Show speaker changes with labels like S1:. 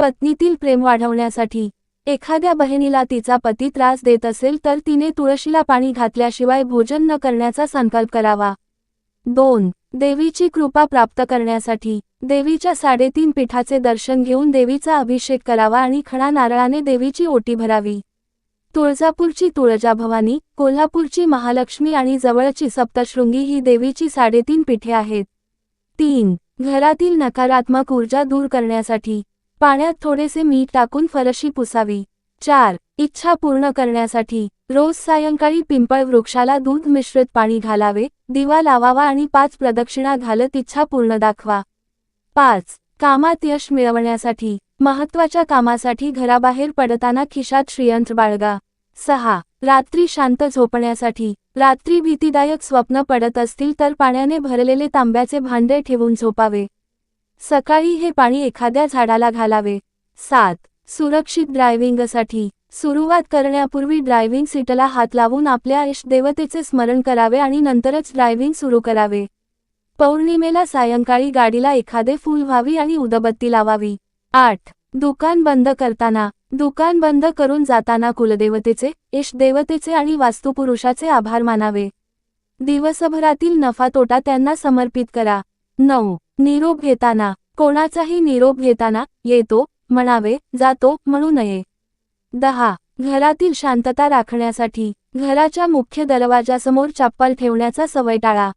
S1: पत्नीतील प्रेम वाढवण्यासाठी एखाद्या बहिणीला तिचा पती त्रास देत असेल तर तिने तुळशीला पाणी घातल्याशिवाय भोजन न करण्याचा संकल्प करावा. दोन देवीची कृपा प्राप्त करण्यासाठी देवीच्या साडेतीन पीठाचे दर्शन घेऊन देवीचा अभिषेक करावा आणि खणा नारळाने देवीची ओटी भरावी. तुळजापूरची तुळजाभवानी कोल्हापूरची महालक्ष्मी आणि जवळची सप्तशृंगी ही देवीची साडेतीन पीठे आहेत. तीन घरातील नकारात्मक ऊर्जा दूर करण्यासाठी पाण्यात थोडेसे मीठ टाकून फरशी पुसावी. चार. इच्छा पूर्ण करण्यासाठी रोज सायंकाळी पिंपळ वृक्षाला दूध मिश्रित पाणी घालावे दिवा लावावा आणि पाच प्रदक्षिणा घालत इच्छा पूर्ण दाखवा. पाच. कामात यश मिळवण्यासाठी महत्त्वाच्या कामासाठी घराबाहेर पडताना खिशात श्रीयंत्र बाळगा. सहा. रात्री शांत झोपण्यासाठी रात्री भीतीदायक स्वप्न पडत असतील तर पाण्याने भरलेले तांब्याचे भांडे ठेवून झोपावे. सकाळी हे पाणी एखाद्या झाडाला घालावे. सात. सुरक्षित ड्रायव्हिंगसाठी. सुरुवात करण्यापूर्वी ड्रायव्हिंग सीटला हात लावून आपल्या इष्टदेवतेचे स्मरण करावे आणि नंतरच ड्रायव्हिंग सुरू करावे. पौर्णिमेला सायंकाळी गाडीला एखादे फूल व्हावी आणि उदबत्ती लावावी. आठ. दुकान बंद करताना. दुकान बंद करून जाताना कुलदेवतेचे इष्टदेवतेचे आणि वास्तुपुरुषाचे आभार मानावे. दिवसभरातील नफा तोटा त्यांना समर्पित करा. नऊ. निरोप घेताना कोणाचाही निरोप घेताना येतो म्हणावे जातो म्हणू नये. दहा. घरातील शांतता राखण्यासाठी घराच्या मुख्य दरवाजासमोर चप्पल ठेवण्याचा सवय टाळा